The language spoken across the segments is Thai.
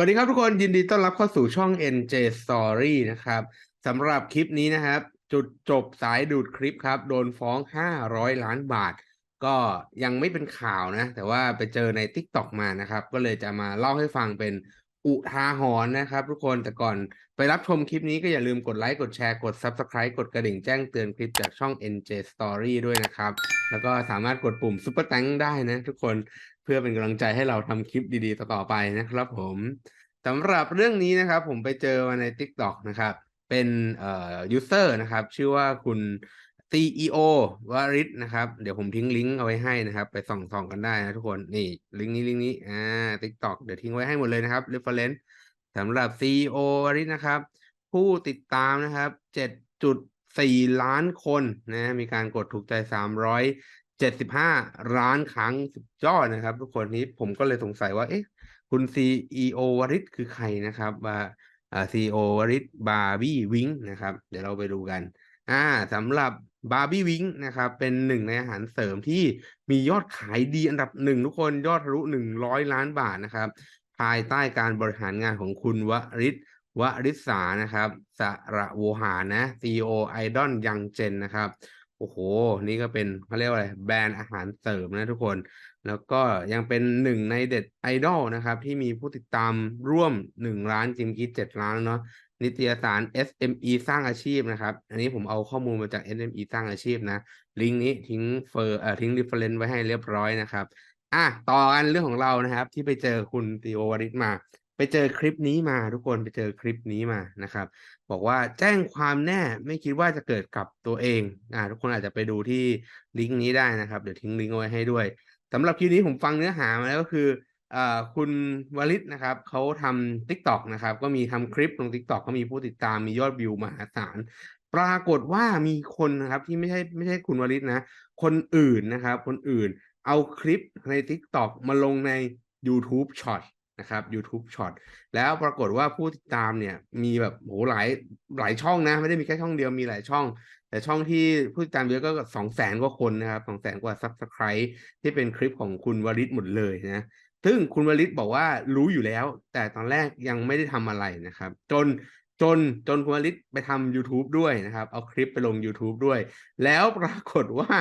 วัสดีครับทุกคนยินดีต้อนรับเข้าสู่ช่อง NJ Story นะครับสำหรับคลิปนี้นะครับ จุดจบสายดูดคลิปครับ โดนฟ้อง 500 ล้านบาท ก็ยังไม่เป็นข่าวนะ แต่ว่าไปเจอใน TikTok มานะครับ ก็เลยจะมาเล่าให้ฟังเป็นอุทาหรณ์นะครับ ทุกคนแต่ก่อนไปรับชมคลิปนี้ก็อย่าลืมกดไลค์กดแชร์กด Subscribe กดกระดิ่งแจ้งเตือนคลิปจากช่อง NJ Story ด้วยนะครับ แล้วก็สามารถกดปุ่ม Super t a n k ได้นะทุกคน พื่อเป็นกำลังใจให้เราทำคลิปดีๆ ต่อๆไปนะครับผมสำหรับเรื่องนี้นะครับ ผมไปเจอมาใน TikTok นะครับ เป็นเอ่อ user นะครับ ชื่อว่าคุณ CEO วาริศนะครับ เดี๋ยวผมทิ้งลิงก์เอาไว้ให้นะครับ ไปส่องๆกันได้นะทุกคน นี่ลิงก์นี้ลิงก์นี้อ่า TikTok เดี๋ยวทิ้งไว้ให้หมดเลยนะครับ reference สำหรับ CEO วาริศนะครับ ผู้ติดตามนะครับ 7.4 ล้านคนนะ มีการกดถูกใจ 375ล้านครั้งสุดยอดนะครับ ทุกคนนี้ผมก็เลยสงสัยว่า เอ๊ะ คุณ CEO วริศคือใครนะครับว่าอ่า CEO วริศบาร์บี้วิงนะครับ เดี๋ยวเราไปดูกันอ่าสำหรับบาร์บี้วิงนะครับ เป็นหนึ่งในอาหารเสริมที่มียอดขายดีอันดับหนึ่งทุกคนยอดทะลุหนึ่งร้อยล้านบาทนะครับ ภายใต้การบริหารงานของคุณวริศวริษานะครับสระโวหานะ CEO ไอดอลยังเจนนะครับ โอ้โห นี่ก็เป็นเขาเรียกว่าอะไรแบรนด์อาหารเสริมนะทุกคน แล้วก็ยังเป็นหนึ่งในเด็ดไอดอลนะครับ ที่มีผู้ติดตามร่วมหนึ่งล้านจิมกี้เจ็ดล้านเนาะนิตยสาร SME สร้างอาชีพนะครับ อันนี้ผมเอาข้อมูลมาจาก SME สร้างอาชีพนะ ลิงก์นี้ทิ้งเฟอร์เอ่อทิ้ง reference ไว้ให้เรียบร้อยนะครับ อะ ต่อกันเรื่องของเรานะครับ ที่ไปเจอคุณติโอวริศมา ไปเจอคลิปนี้มาทุกคนไปเจอคลิปนี้มานะครับ บอกว่าแจ้งความแน่ไม่คิดว่าจะเกิดกับตัวเองอ่าทุกคนอาจจะไปดูที่ลิงก์นี้ได้นะครับ เดี๋ยวทิ้งลิงก์เอาไว้ให้ด้วยสำหรับคลิปนี้ผมฟังเนื้อหามาแล้วก็คืออ่าคุณวลิศนะครับเขาทำ TikTok นะครับ ก็มีทำคลิปลง TikTok ก็มีผู้ติดตามมียอดวิวมหาศาลปรากฏว่ามีคนนะครับที่ไม่ใช่ไม่ใช่คุณวลิศนะ คนอื่นนะครับ คนอื่นเอาคลิปใน TikTok มาลงใน YouTube Short นะครับ YouTube Short แล้วปรากฏว่าผู้ติดตามเนี่ยมีแบบโหหลายหลายช่องนะ ไม่ได้มีแค่ช่องเดียวมีหลายช่อง แต่ช่องที่ผู้ติดตามเยอะก็สองแสนกว่าคนนะครับสองแสนกว่า Subscribe ที่เป็นคลิปของคุณวริศหมดเลยนะซึ่งคุณวริศบอกว่ารู้อยู่แล้ว แต่ตอนแรกยังไม่ได้ทำอะไรนะครับ จนจนจนคุณวริศไปทำ YouTube ด้วยนะครับ เอาคลิปไปลง YouTube ด้วย แล้วปรากฏว่า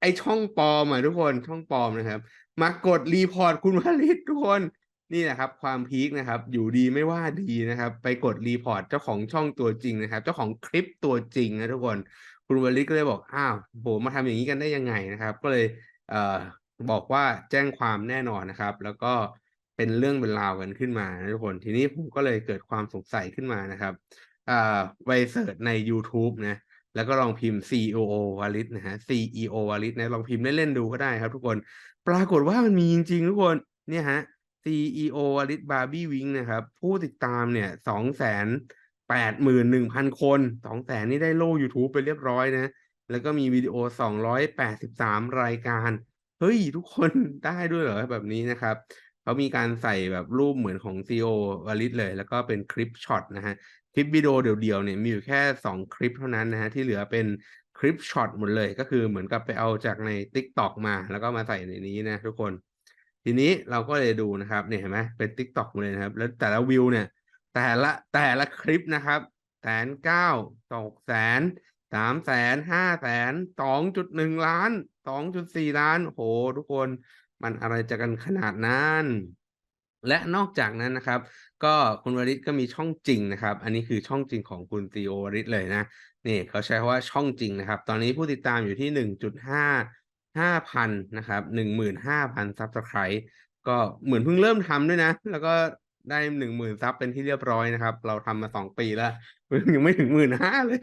ไอช่องปลอมอะทุกคนช่องปลอมนะครับ มากดรีพอร์ตคุณวริศทุกคน นี่แหละครับความพีคนะครับ อยู่ดีไม่ว่าดีนะครับ ไปกดรีพอร์ตเจ้าของช่องตัวจริงนะครับ เจ้าของคลิปตัวจริงนะทุกคน คุณวริศก็เลยบอกอ้าวโหมาทำอย่างนี้กันได้ยังไงนะครับ ก็เลยเอ่อบอกว่าแจ้งความแน่นอนนะครับ แล้วก็เป็นเรื่องเป็นราวกันขึ้นมานะทุกคนทีนี้ผมก็เลยเกิดความสงสัยขึ้นมานะครับอ่าไปเสิร์ชใน YouTube นะแล้วก็ลองพิมพ์ CEO วาลิศนะฮะ CEO วาลิศนะลองพิมพ์เล่นๆดูก็ได้ครับ ทุกคน ปรากฏว่ามันมีจริงๆทุกคนเนี่ยฮะ CEO วาลิศบาร์บี้วิงนะครับ ผู้ติดตามเนี่ยสองแสนแปดหมื่นหนึ่งพันคนสองแสนนี่ได้โล่ YouTube ไปเรียบร้อยนะ แล้วก็มีวิดีโอสองร้อยแปดสิบสามรายการ เฮ้ย ทุกคนได้ด้วยเหรอแบบนี้นะครับเขามีการใส่แบบรูปเหมือนของ CEO วาลิศเลย แล้วก็เป็นคลิปช็อตนะฮะ คลิปวิดีโอเดี่ยวๆเนี่ยมีอยู่แค่สองคลิปเท่านั้นนะฮะ ที่เหลือเป็นคลิปช็อตหมดเลย ก็คือเหมือนกับไปเอาจากใน TikTok มา แล้วก็มาใส่ในนี้นะทุกคน ทีนี้เราก็เลยดูนะครับเนี่ยเห็นไหมเป็น TikTok หมดเลยนะครับ แล้วแต่ละวิวเนี่ย แต่ละแต่ละคลิปนะครับแสนเก้าสองแสนสามแสนห้าแสนสองจุดหนึ่งล้านสองจุดสี่ล้านโหทุกคนมันอะไรจะกันขนาดนั้นและนอกจากนั้นนะครับ ก็คุณวริศก็มีช่องจริงนะครับ อันนี้คือช่องจริงของคุณซีโอวริศเลยนะนี่เขาใช้คำว่าช่องจริงนะครับ ตอนนี้ผู้ติดตามอยู่ที่หนึ่งจุดห้า ห้าพันนะครับหนึ่งหมื่นห้าพันซับสไครต์ก็เหมือนเพิ่งเริ่มทำด้วยนะ แล้วก็ได้หนึ่งหมื่นซับเป็นที่เรียบร้อยนะครับ เราทำมาสองปีแล้วยังไม่ถึงหมื่นห้าเลย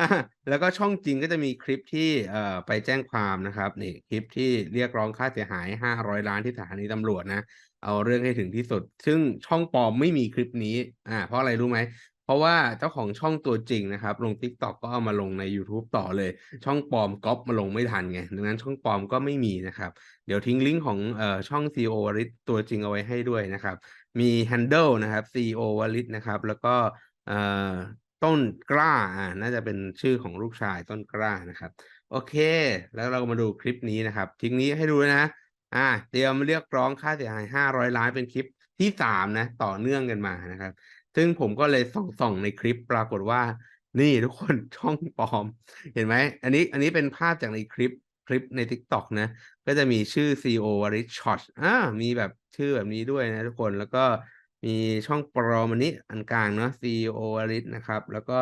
อะแล้วก็ช่องจริงก็จะมีคลิปที่เอ่อไปแจ้งความนะครับนี่คลิปที่เรียกร้องค่าเสียหายห้าร้อยล้านที่สถานีตำรวจนะ เอาเรื่องให้ถึงที่สุด ซึ่งช่องปลอมไม่มีคลิปนี้อ่าเพราะอะไรรู้ไหม เพราะว่าเจ้าของช่องตัวจริงนะครับ ลง TikTok ก็เอามาลงใน YouTube ต่อเลย ช่องปลอมก๊อปมาลงไม่ทันไง ดังนั้นช่องปลอมก็ไม่มีนะครับ เดี๋ยวทิ้งลิงก์ของเอ่อช่อง CEO วริศตัวจริงเอาไว้ให้ด้วยนะครับ มี handle นะครับ CEO วริศนะครับ แล้วก็เอ่อต้นกล้าอ่าน่าจะเป็นชื่อของลูกชายต้นกล้านะครับ โอเค แล้วเรามาดูคลิปนี้นะครับ ทิ้งนี้ให้ดูนะอ่าเตรียมเรียกร้องค่าเสียหาย 500 ล้านเป็นคลิปที่สามนะ ต่อเนื่องกันมานะครับ ซึ่งผมก็เลยส่ององในคลิปปรากฏว่า นี่ทุกคนช่องปลอม เห็นไหมอันนี้อันนี้เป็นภาพจากในคลิปคลิปใน TikTok นะ ก็จะมีชื่อ CEO วริชช็อตอามีแบบชื่อแบบนี้ด้วยนะทุกคนแล้วก็มีช่องปลอมอันนี้อันกลางเนาะ CEO วริชนะครับ แล้วก็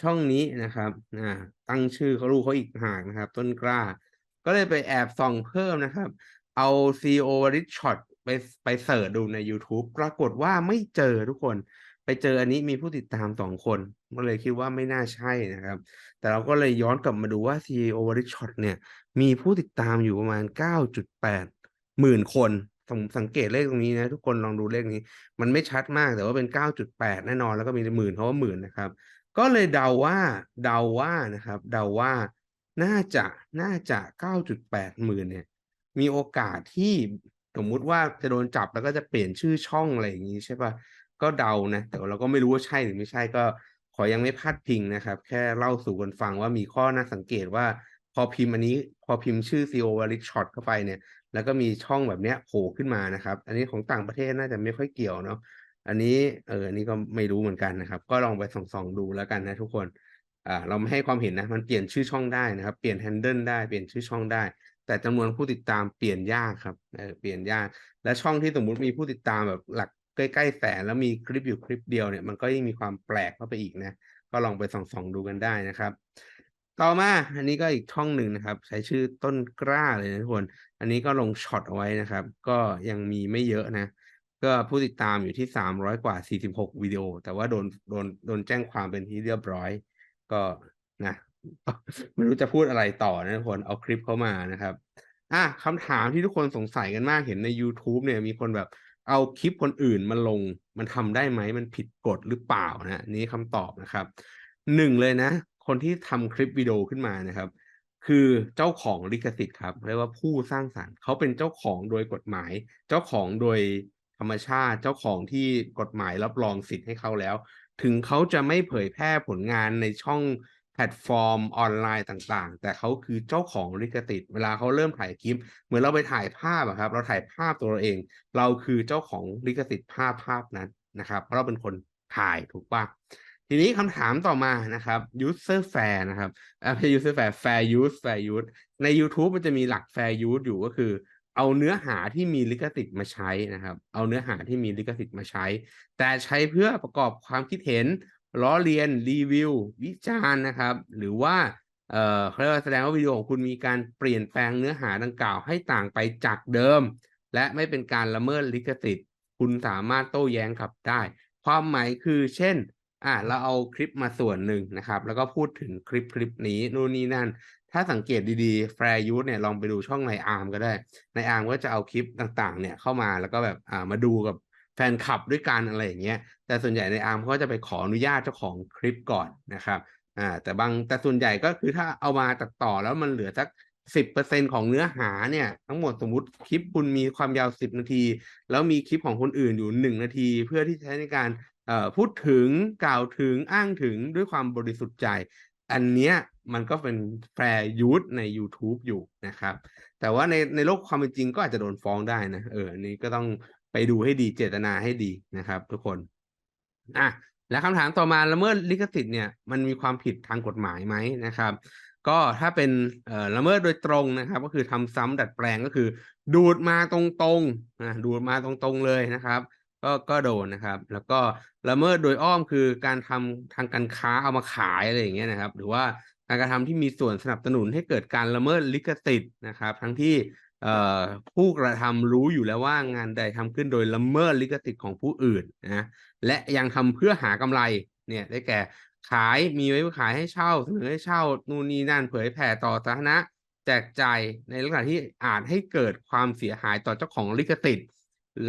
ช่องนี้นะครับอ่าตั้งชื่อเขาลูกเขาอีกหากนะครับ ต้นกล้า ก็เลยไปแอบส่องเพิ่มนะครับ เอา CEO วริชช็อตไปไปเสิร์ชดูในยูทูบปรากฏว่าไม่เจอทุกคน ไปเจออันนี้มีผู้ติดตามสองคนก็เลยคิดว่าไม่น่าใช่นะครับ แต่เราก็เลยย้อนกลับมาดูว่า CEO วริชช็อตเนี่ย มีผู้ติดตามอยู่ประมาณ 9.8 หมื่นคนสังเกตเลขตรงนี้นะ ทุกคนลองดูเลขนี้ มันไม่ชัดมากแต่ว่าเป็น 9.8 แน่นอน แล้วก็มีหมื่นเพราะว่าหมื่นนะครับ ก็เลยเดาว่าเดาว่านะครับ เดาว่าน่าจะน่าจะ 9.8 หมื่นเนี่ย มีโอกาสที่สมมุติว่าจะโดนจับแล้วก็จะเปลี่ยนชื่อช่องอะไรอย่างงี้ใช่ปล่า ก็เดานะแต่เราก็ไม่รู้ว่าใช่หรือไม่ใช่ก็ขอยังไม่พลาดพิงนะครับ แค่เล่าสู่กันฟังว่ามีข้อน่าสังเกตว่า พอพิมพ์อันนี้พอพิมพ์ชื่อ CEO วริชช็อตเข้าไปเนี่ย แล้วก็มีช่องแบบเนี้ยโผล่ขึ้นมานะครับ อันนี้ของต่างประเทศน่าจะไม่ค่อยเกี่ยวเนาะอันนี้เอออันนี้ก็ไม่รู้เหมือนกันนะครับ ก็ลองไปส่องๆดูแล้วกันนะทุกคนอ่าเราไม่ให้ความเห็นนะ มันเปลี่ยนชื่อช่องได้นะครับ เปลี่ยน handle ได้เปลี่ยนชื่อช่องได้ แต่จำนวนผู้ติดตามเปลี่ยนยากครับเออเปลี่ยนยาก และช่องที่สมมุติมีผู้ติดตามแบบหลัก ใกล้ๆแสนแล้วมีคลิปอยู่คลิปเดียวเนี่ยมันก็ยิ่งมีความแปลกเข้าไปอีกนะ ก็ลองไปส่องๆดูกันได้นะครับ ต่อมาอันนี้ก็อีกช่องหนึ่งนะครับ ใช้ชื่อต้นกล้าเลยนะทุกคนอันนี้ก็ลงช็อตเอาไว้นะครับ ก็ยังมีไม่เยอะนะ ก็ผู้ติดตามอยู่ที่300กว่า46วิดีโอ แต่ว่าโดนโดนโดนแจ้งความเป็นที่เรียบร้อย ก็นะไม่รู้จะพูดอะไรต่อนะทุกคนเอาคลิปเข้ามานะครับอาคำถามที่ทุกคนสงสัยกันมากเห็นในยูทูบเนี่ยมีคนแบบ เอาคลิปคนอื่นมาลงมันทำได้ไหมมันผิดกฎหรือเปล่านะนี้คำตอบนะครับ1เลยนะ คนที่ทำคลิปวิดีโอขึ้นมานะครับ คือเจ้าของลิขสิทธิ์ครับเรียกว่าผู้สร้างสรรค์เขาเป็นเจ้าของโดยกฎหมาย เจ้าของโดยธรรมชาติ เจ้าของที่กฎหมายรับรองสิทธิ์ให้เขาแล้ว ถึงเขาจะไม่เผยแพร่ผลงานในช่อง พลตฟอร์มออนไลน์ต่างๆ แต่เขาคือเจ้าของลิขสิทธิ์เวลาเขาเริ่มถ่ายคลิป เหมือนเราไปถ่ายภาพอะครับ เราถ่ายภาพตัวเราเอง เราคือเจ้าของลิขสิทธิ์ภาพภาพนั้นนะครับ เพราะเราเป็นคนถ่ายถูกปล่าทีนี้คำถามต่อมานะครับ user fair นะครับไม่ใช่ user fair fair use fair use ในยูทูบมันจะมีหลัก fair use อยู่ก็คือ เอาเนื้อหาที่มีลิขสิทธิ์มาใช้นะครับ เอาเนื้อหาที่มีลิขสิทธิ์มาใช้ แต่ใช้เพื่อประกอบความคิดเห็น ล้อเลียนรีวิว วิจารณ์นะครับ หรือว่าเอ่อเขาเรียกว่าแสดงว่าวิดีโอของคุณมีการเปลี่ยนแปลงเนื้อหาดังกล่าวให้ต่างไปจากเดิม และไม่เป็นการละเมิดลิขสิทธิ์ คุณสามารถโต้แย้งกลับได้ ความหมายคือเช่นอ่าเราเอาคลิปมาส่วนหนึ่งนะครับ แล้วก็พูดถึงคลิปคลิปนี้นู่นนี่นั่น ถ้าสังเกตดีๆ fair use เนี่ยลองไปดูช่องในอาร์มก็ได้ ในอาร์มก็จะเอาคลิปต่างๆ เนี่ยเข้ามาแล้วก็แบบอ่ามาดูกับ แฟนคลับด้วยกันอะไรอย่างเงี้ยแต่ส่วนใหญ่ในอาร์มเขาก็จะไปขออนุญาตเจ้าของคลิปก่อนนะครับอ่าแต่บางแต่ส่วนใหญ่ก็คือถ้าเอามาตัดต่อแล้วมันเหลือสัก10%ของเนื้อหาเนี่ย ทั้งหมดสมมติคลิปคุณมีความยาว10นาที แล้วมีคลิปของคนอื่นอยู่1นาที เพื่อที่ใช้ในการเอ่อพูดถึงกล่าวถึงอ้างถึงด้วยความบริสุทธิ์ใจ อันเนี้ยมันก็เป็น fair use ในยูทูบอยู่นะครับ แต่ว่าในในโลกความเป็นจริงก็อาจจะโดนฟ้องได้นะเอออันนี้ก็ต้อง ดูให้ดีเจตนาให้ดีนะครับ ทุกคนอาและคำถามต่อมาละเมิดลิขสิทธิ์เนี่ยมันมีความผิดทางกฎหมายไหมนะครับ ก็ถ้าเป็นละเมิดโดยตรงนะครับ ก็คือทำซ้ำดัดแปลงก็คือ ดูดมาตรงๆอาดูดมาตรงๆเลยนะครับก็ก็โดนนะครับ แล้วก็ละเมิดโดยอ้อมคือการทำทางการค้าเอามาขายอะไรอย่างเงี้ยนะครับ หรือว่าการกระทำที่มีส่วนสนับสนุนให้เกิดการละเมิดลิขสิทธิ์นะครับ ทั้งที่ ผู้กระทำรู้อยู่แล้วว่างานใดทำขึ้นโดยละเมิดลิขสิทธิ์ของผู้อื่นนะและยังทำเพื่อหากำไรเนี่ยได้แก่ขายมีไว้ขายให้เช่าเสนอให้เช่านู่นนี่นั่นเผยแผ่ต่อสาธารณะ แจกจ่ายในลักษณะที่อาจให้เกิดความเสียหายต่อเจ้าของลิขสิทธิ์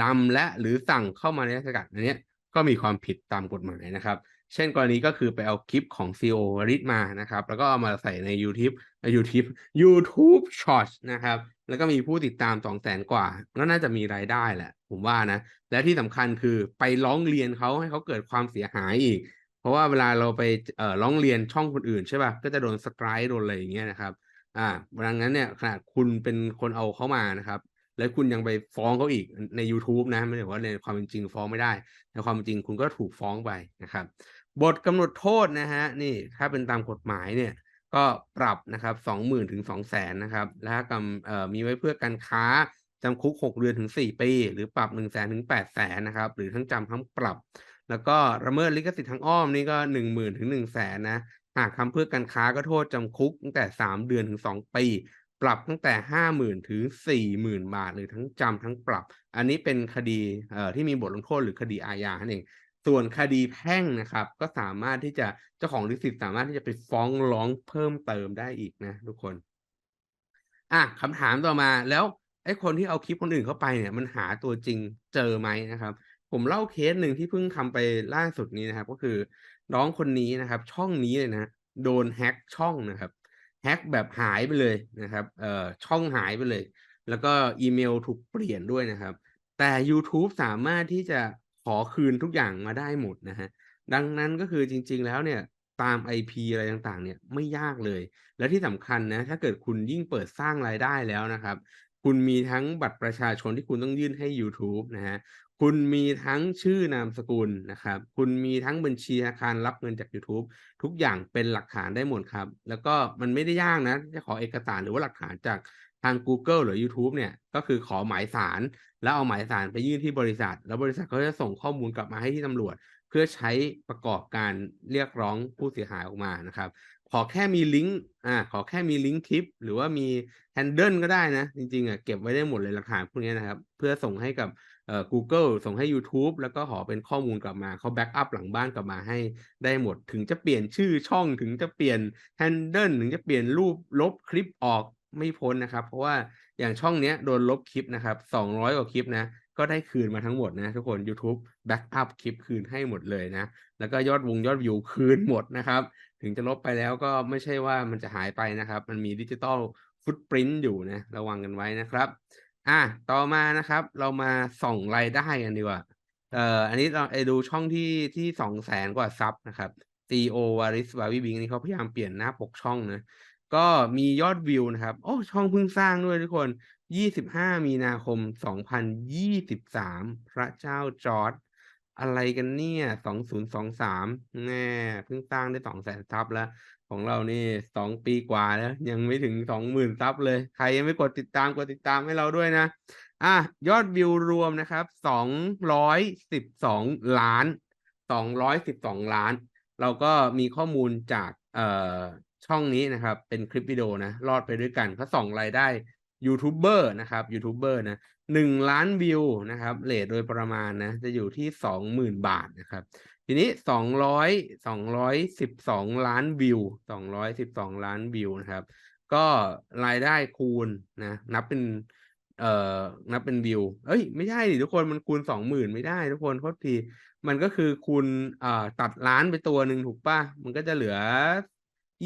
นำและหรือสั่งเข้ามาในราชการอันนี้ก็มีความผิดตามกฎหมายนะครับ เช่นกรณีก็คือไปเอาคลิปของ CEO วริชมานะครับ แล้วก็เอามาใส่ในยูทิปเอ่อยูทิปยูทูบ Shorts นะครับ แล้วก็มีผู้ติดตาม200,000กว่า ก็น่าจะมีรายได้แหละ ผมว่านะ และที่สำคัญคือไปร้องเรียนเขาให้เขาเกิดความเสียหายอีก เพราะว่าเวลาเราไปเอ่อร้องเรียนช่องคนอื่นใช่เปล่าก็จะโดน strike โดนอะไรอย่างเงี้ยนะครับ อ่าดังนั้นเนี่ยขนาดคุณเป็นคนเอาเขามานะครับแล้วคุณยังไปฟ้องเขาอีกในยูทูบนะ ไม่ได้ว่าในความเป็นจริงฟ้องไม่ได้ ในความเป็นจริงคุณก็ถูกฟ้องไปนะครับ บทกำหนดโทษนะฮะนี่ถ้าเป็นตามกฎหมายเนี่ยก็ปรับนะครับสองหมื่นถึงสองแสนนะครับและกำมีไว้เพื่อการค้าจำคุกหกเดือนถึงสี่ปี หรือปรับหนึ่งแสนถึงแปดแสนนะครับ หรือทั้งจำทั้งปรับ แล้วก็ละเมิดลิขสิทธิ์ทางอ้อมนี่ก็หนึ่งหมื่นถึงหนึ่งแสนนะ หากทำเพื่อการค้าก็โทษจำคุกตั้งแต่สามเดือนถึงสองปี ปรับตั้งแต่ห้าหมื่นถึงสี่หมื่นบาท หรือทั้งจำทั้งปรับ อันนี้เป็นคดีเอ่อที่มีบทลงโทษหรือคดีอาญานั่นเอง ส่วนคดีแพ่งนะครับ ก็สามารถที่จะเจ้าของลิขสิทธิ์สามารถที่จะไปฟ้องร้องเพิ่มเติมได้อีกนะทุกคนอะคำถามต่อมาแล้วไอ้คนที่เอาคลิปคนอื่นเข้าไปเนี่ย มันหาตัวจริงเจอไหมนะครับ ผมเล่าเคสหนึ่งที่เพิ่งทำไปล่าสุดนี้นะครับ ก็คือน้องคนนี้นะครับ ช่องนี้เลยนะโดนแฮ็กช่องนะครับแฮ็กแบบหายไปเลยนะครับเอ่อช่องหายไปเลย แล้วก็อีเมลถูกเปลี่ยนด้วยนะครับ แต่ YouTube สามารถที่จะ อคืนทุกอย่างมาได้หมดนะฮะดังนั้นก็คือจริง ๆ แล้วเนี่ยตาม IP อะไรต่างๆ เนี่ยไม่ยากเลย และที่สำคัญนะถ้าเกิดคุณยิ่งเปิดสร้างรายได้แล้วนะครับ คุณมีทั้งบัตรประชาชนที่คุณต้องยื่นให้ YouTube นะฮะคุณมีทั้งชื่อนามสกุลนะครับ คุณมีทั้งบัญชีธนาคารรับเงินจาก YouTube ทุกอย่างเป็นหลักฐานได้หมดครับ แล้วก็มันไม่ได้ยากนะจะขอเอกสารหรือว่าหลักฐานจาก ทาง Google หรือ YouTube เนี่ยก็คือขอหมายสาร แล้วเอาหมายสารไปยื่นที่บริษัท แล้วบริษัทก็จะส่งข้อมูลกลับมาให้ที่ตำรวจ เพื่อใช้ประกอบการเรียกร้องผู้เสียหายออกมานะครับ ขอแค่มีลิงก์อ่าขอแค่มีลิงก์คลิป หรือว่ามีแฮนเดิลก็ได้นะ จริงๆอะเก็บไว้ได้หมดเลยหลักฐานพวกนี้นะครับ เพื่อส่งให้กับเอ่อ Google ส่งให้ YouTube แล้วก็ขอเป็นข้อมูลกลับมาเขาแบ็กอัพหลังบ้านกลับมาให้ได้หมด ถึงจะเปลี่ยนชื่อช่องถึงจะเปลี่ยนแฮนเดิลถึงจะเปลี่ยนรูปลบคลิปออก ไม่พ้นนะครับ เพราะว่าอย่างช่องเนี้ยโดนลบคลิปนะครับ200กว่าคลิปนะ ก็ได้คืนมาทั้งหมดนะทุกคน YouTube แบ็กอัพคลิปคืนให้หมดเลยนะ แล้วก็ยอดวงยอดวิวคืนหมดนะครับ ถึงจะลบไปแล้วก็ไม่ใช่ว่ามันจะหายไปนะครับ มันมีดิจิตอลฟุตปรินต์อยู่นะระวังกันไว้นะครับ อะต่อมานะครับ เรามาส่องรายได้กันดีกว่าเอ่ออันนี้เราไปดูช่องที่ที่สองแสนกว่าซับนะครับ CEO วาริสวาวิบิงนี่เขาพยายามเปลี่ยนหน้าปกช่องนะ ก็มียอดวิวนะครับ โอ้ ช่องเพิ่งสร้างด้วยทุกคน 25 มีนาคม 2023 พระเจ้าจอร์ดอะไรกันเนี่ย 2023 แน่เพิ่งสร้างได้ 200,000ซับแล้ว ของเรานี่ 2 ปีกว่าแล้ว ยังไม่ถึง 20,000ซับเลย ใครยังไม่กดติดตามกดติดตามให้เราด้วยนะ อะ ยอดวิวรวมนะครับ 212 ล้าน 212 ล้าน เราก็มีข้อมูลจากเอ่อ ช่องนี้นะครับ เป็นคลิปวิดีโอนะรอดไปด้วยกันเขาส่องรายได้ยูทูบเบอร์นะครับยูทูบเบอร์นะหนึ่งล้านวิวนะครับเรทโดยประมาณนะ จะอยู่ที่สองหมื่นบาทนะครับ ทีนี้สองร้อยสองร้อยสิบสองล้านวิวสองร้อยสิบสองล้านวิวนะครับ ก็รายได้คูณนะนับเป็นเอ่อนับเป็นวิว เอ้ย ไม่ใช่ดิทุกคนมันคูณสองหมื่นไม่ได้ทุกคนโทษที มันก็คือคูณอ่าตัดล้านไปตัวหนึ่งถูกป่ะ มันก็จะเหลือ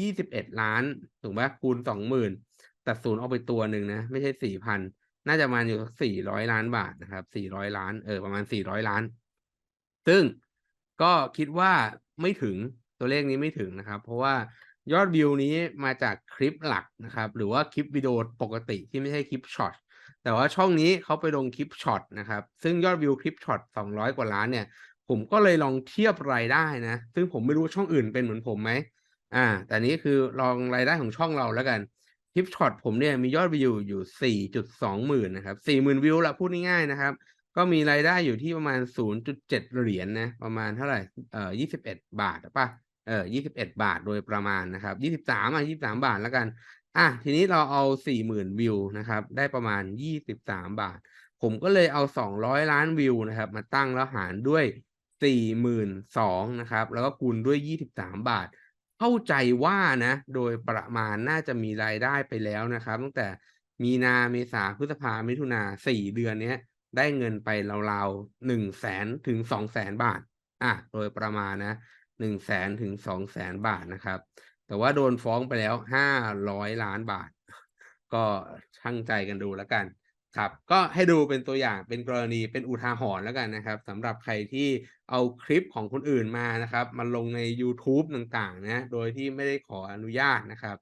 ยี่สิบเอ็ดล้านถูกป่ะคูณสองหมื่นตัดศูนย์ออกไปตัวหนึ่งนะ ไม่ใช่สี่พันน่าจะมาอยู่สี่ร้อยล้านบาทนะครับสี่ร้อยล้านเออประมาณสี่ร้อยล้าน ซึ่งก็คิดว่าไม่ถึงตัวเลขนี้ไม่ถึงนะครับ เพราะว่ายอดวิวนี้มาจากคลิปหลักนะครับ หรือว่าคลิปวิดีโอปกติที่ไม่ใช่คลิปช็อตแต่ว่าช่องนี้เขาไปลงคลิปช็อตนะครับ ซึ่งยอดวิวคลิปช็อตสองร้อยกว่าล้านเนี่ย ผมก็เลยลองเทียบรายได้นะ ซึ่งผมไม่รู้ช่องอื่นเป็นเหมือนผมไหม อ่า แต่นี้คือลองรายได้ของช่องเราแล้วกันคลิปช็อตผมเนี่ยมียอดวิวอยู่สี่จุดสองหมื่นนะครับสี่หมื่นวิวละพูดง่ายๆนะครับ ก็มีรายได้อยู่ที่ประมาณศูนย์จุดเจ็ดเหรียญนนะ ประมาณเท่าไหร่ เอ่อยี่สิบเอ็ดบาทป่ะ เออยี่สิบเอ็ดบาทโดยประมาณนะครับยี่สิบสามอะยี่สามบาทแล้วกัน อะ ทีนี้เราเอาสี่หมื่นวิวนะครับ ได้ประมาณยี่สิบสามบาท ผมก็เลยเอาสองร้อยล้านวิวนะครับ มาตั้งแล้วหารด้วยสี่หมื่นสองนะครับ แล้วก็คูณด้วยยี่สิบสามบาท เข้าใจว่านะ โดยประมาณน่าจะมีรายได้ไปแล้วนะครับ ตั้งแต่มีนาเมษาพฤษภามิถุนาสี่เดือนเนี้ย ได้เงินไปราวๆหนึ่งแสนถึงสองแสนบาท อะโดยประมาณนะหนึ่งแสนถึงสองแสนบาทนะครับ แต่ว่าโดนฟ้องไปแล้วห้าร้อยล้านบาท ก็ช่างใจกันดูแล้วกัน ครับก็ให้ดูเป็นตัวอย่างเป็นกรณีเป็นอุทาหรณ์แล้วกันนะครับสำหรับใครที่เอาคลิปของคนอื่นมานะครับมาลงใน YouTube ต่างๆนะโดยที่ไม่ได้ขออนุญาตนะครับ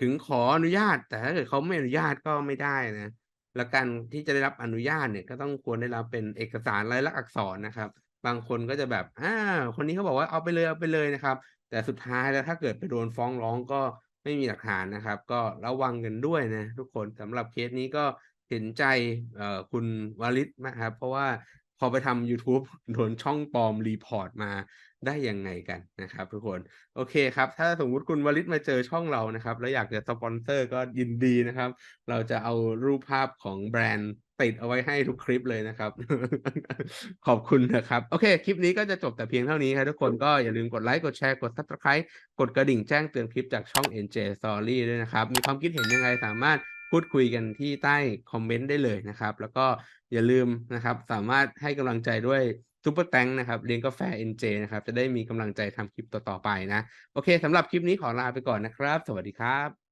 ถึงขออนุญาตแต่ถ้าเกิดเขาไม่อนุญาตก็ไม่ได้นะแล้วการที่จะได้รับอนุญาตเนี่ยก็ต้องควรได้รับเป็นเอกสารลายลักษณ์อักษรนะครับ บางคนก็จะแบบอาคนนี้เขาบอกว่าเอาไปเลยเอาไปเลยนะครับ แต่สุดท้ายแล้วถ้าเกิดไปโดนฟ้องร้องก็ไม่มีหลักฐานนะครับ ก็ระวังกันด้วยนะทุกคนสำหรับเคสนี้ก็ เห็นใจคุณวลิตนะครับ เพราะว่าพอไปทำยูทูบโดนช่องปลอมรีพอร์ตมาได้ยังไงกันนะครับทุกคน โอเคครับ ถ้าสมมุติคุณวลิตมาเจอช่องเรานะครับ แล้วอยากจะสปอนเซอร์ก็ยินดีนะครับ เราจะเอารูปภาพของแบรนด์ติดเอาไว้ให้ทุกคลิปเลยนะครับ ขอบคุณนะครับ โอเค คลิปนี้ก็จะจบแต่เพียงเท่านี้ครับทุกคนก็อย่าลืมกดไลค์ กดแชร์ กด Subscribe กดกระดิ่งแจ้งเตือนคลิปจากช่อง NJ Story ด้วยนะครับ มีความคิดเห็นยังไงสามารถ พูดคุยกันที่ใต้คอมเมนต์ได้เลยนะครับ แล้วก็อย่าลืมนะครับ สามารถให้กำลังใจด้วยซุปเปอร์แตงนะครับเลี้ยงกาแฟ NJ นะครับ จะได้มีกำลังใจทำคลิปต่อ ๆ ไปนะ โอเคสำหรับคลิปนี้ขอลาไปก่อนนะครับ สวัสดีครับ